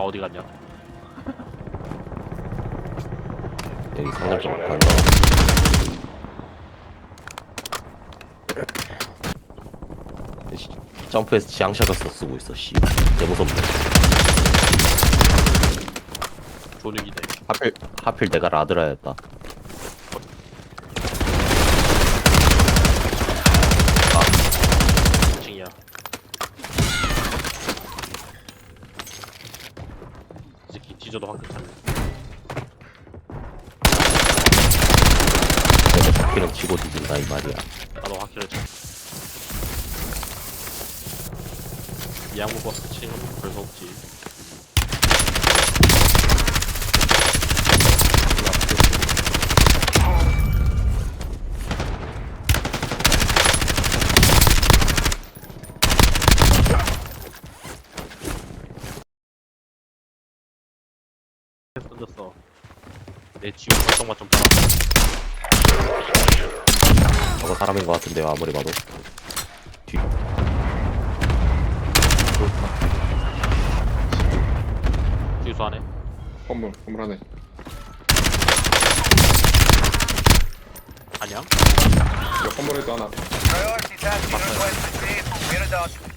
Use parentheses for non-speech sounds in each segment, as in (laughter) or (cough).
어디 갔냐? 여기 상점 좀 간다. 씨, 점프해서 지향샷을 쓰고 있어. 씨, 개 무섭네. 조닉이네. 하필 하필 내가 라드라였다. 징이야. 이 새끼 뒤져도 확률 차네. 바퀴는 치고 뒤진다 이 말이야. 나도 확실히 차. 이 양무 버스 치는 별수 없지. 던졌어. 내 지원 활성만 좀 봐라. 저거 사람인 것 같은데요 아무리 봐도. 뒤. 뒤수 안에. 건물 건물 안에 안녕? 여 건물에도 하나 Priority task request received. We're.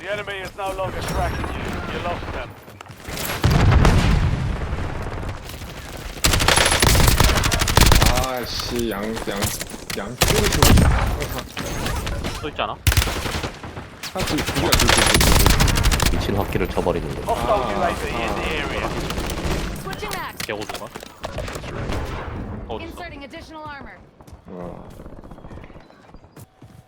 The enemy is no longer tracking you. You lost them. 아씨 양양 양 쪽에 또 있지 않아? 하나둘 둘이야 둘둘둘둘 미친 바퀴를 쳐버리는 거. Hostile Ah, UAV in the area. Switching back. 개고수가? 어딨어? Inserting additional armor. 어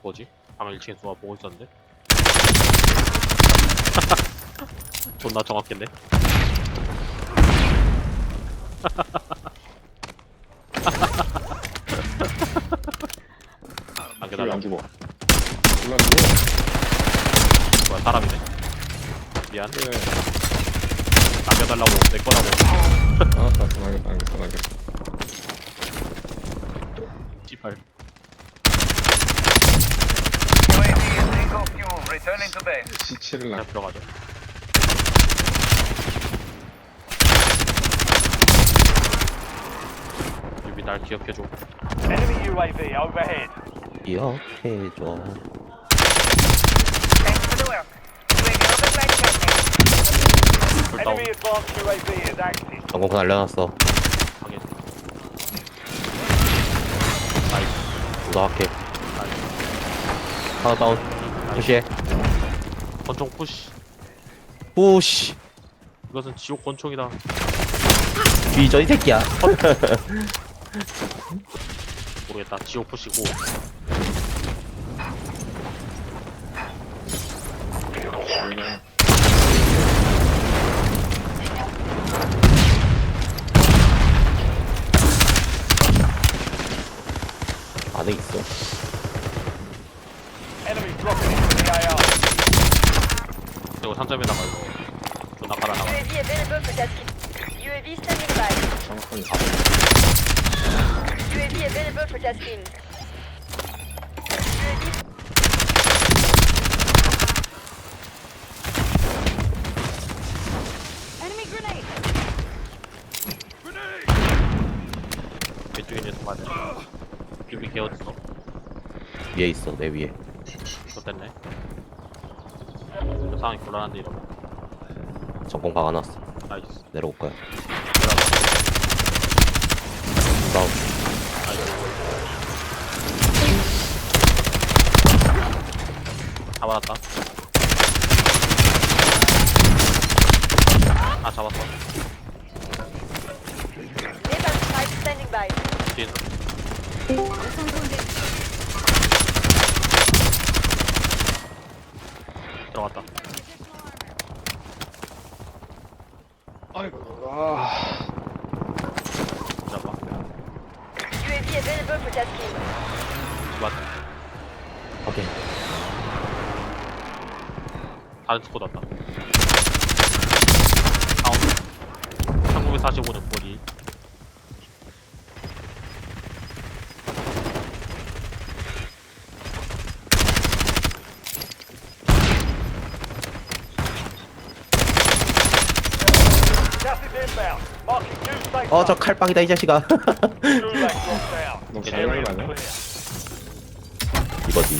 뭐지? 방금 1층에 누가 보고 있었는데? (laughs) 존나 정확했네. (laughs) 안 저기 기다려. 안 죽어 몰랐는데 뭐야, 사람이네. 미안. 그래 남겨달라고, 내 거라고. 알았어 알았어 알겠어 알겠어 알겠어 씨발. UAV is bingo fuel. Returning to base. 시체를 그냥 나 들어가죠. 유비 날 기억해줘. Enemy UAV overhead. 기억해줘. Thanks for the work. Doing overflight testing. 불다운. Enemy advanced UAV is active. 전공권 알려놨어. 확인. 나이스. 나이스. 하나 다운. 푸시해. 권총 푸시. 푸시. 이것은 지옥 권총이다. 뒤져 이 새끼야. 모르겠다. 지옥 푸시고. 안에 있어. Enemy dropping into the AR. 그리고 상점에다가 이거 존나 깔아나가. UAV available for tasking. UAV standing by. 정확하게 UAV available for tasking. UAV Enemy grenade. 왼쪽에 있는 맞아. 유비 개 어딨어? 위에 있어 내 위에. 좋됐네. 저 상황이 곤란한데 이러면. 전공 박아놨어. 나이스. 내려올 거야. 다운. 잡아놨다. 아 잡았어. 뒤에서 들어갔다. 아이고 아 잡아. 맞. 오케이. 다른 스쿼드 왔다. 다운. 1945는 뭐니? inbound. Marking new safe 어저 zone. 칼빵이다 이 자식아 Area 나가네. clear. 이거지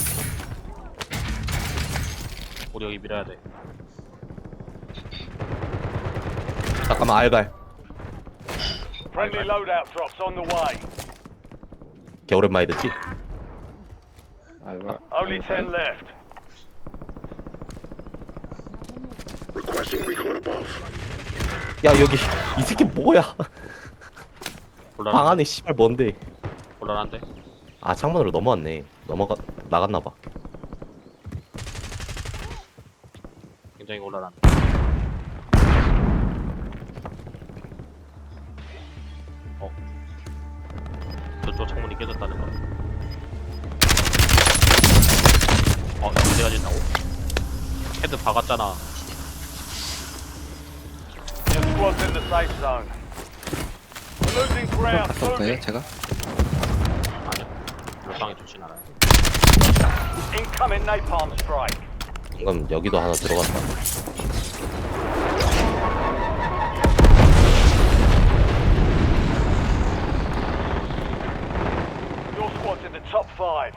우리 여기 밀어야 돼. 잠깐만 알갈 Friendly loadout drops on the way. 개 오랜만에 듣지? 알바. Only 10 left. 야 여기 이 새끼 뭐야 방 곤란한데? 안에 씨발 뭔데 곤란한데? 아 창문으로 넘어왔네 넘어가 나갔나 봐 굉장히 곤란한데. 어? 저쪽 창문이 깨졌다는 거. 어, 이제가 진다고? 헤드 박았잖아. Squad's in the safe zone. We're losing ground. Moving. 제가? 물방이 좋진 않아요. Incoming napalm strike. 방금 여기도 하나 들어갔다 Your squad's in the top five.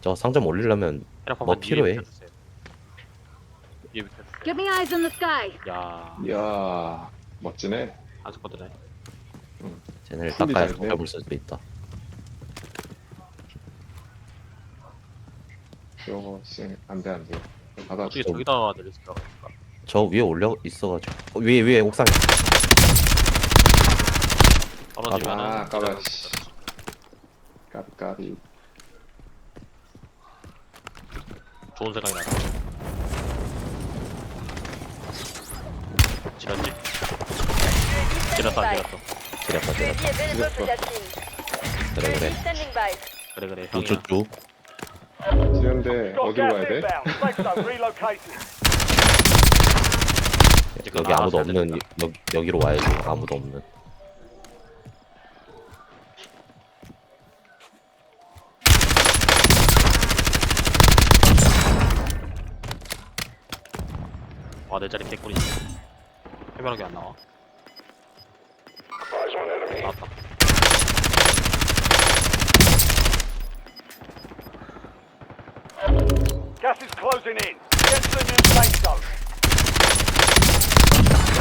저 상점 올리려면 뭐 필요해? 붙여주세요. 위에 붙여주세요. Get me eyes in the sky. 야, 이야, 멋지네. 안스쿼드네. 쟤네를 손이 닦아야. 잡을 수도 있다 저거 씨, 안 돼, 안 돼. 받아. 어떻게 수가 있을까? 저 위에 올려 있어가지고 어, 위에 위에 옥상에 떨어지면은 아, 아까워, 그냥 씨. 까비까비. 좋은 생각이 나네. 지렸지? UAV 지렸어, 안. 지렸다 지렸다 available for tasking. 그래 그래 standing by. 그래, 그래. 형이야. 우쭈쭈 Got 어디로 가야 돼? 여기 아무도 나가서 없는 여, 여기로 와야지 아무도 없는 와, 내 자리 개꿀이네. 해변하게 안 나와. 나왔다. Gas is closing in. Get to the new safe zone.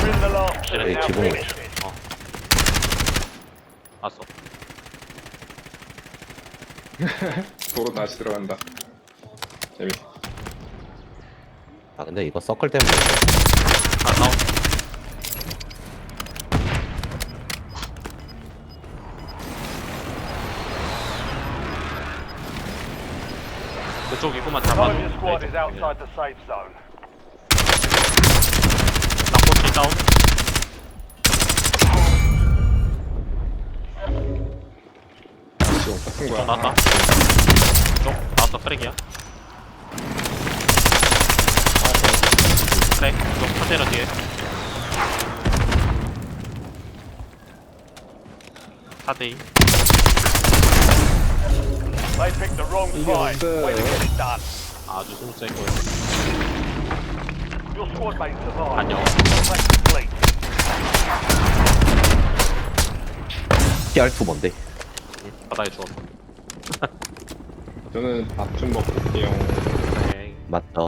We're in the last two. Hey, Now 지붕. finish it. 어. 왔어. 도로 다시 들어간다. 재밌어. 아 근데 이거 서클 때문에 아, 다운. 그쪽 입구만 squad 돼. is outside the safe zone. 낙포치 다운. 지금 같은 거야. 나왔다. 쪽 나왔어. 크랙이야. 크랙. 쪽 컨테이너 뒤에. 사대이. They picked the wrong fight. 뭔데? Way to get it done. 아주 스무스한 거예요. Your squad mates survived. 안녕. Contract complete. TR2 뭔데 바닥에 죽었어. 저는 밥 좀 먹고 올게요. 에이. 맞다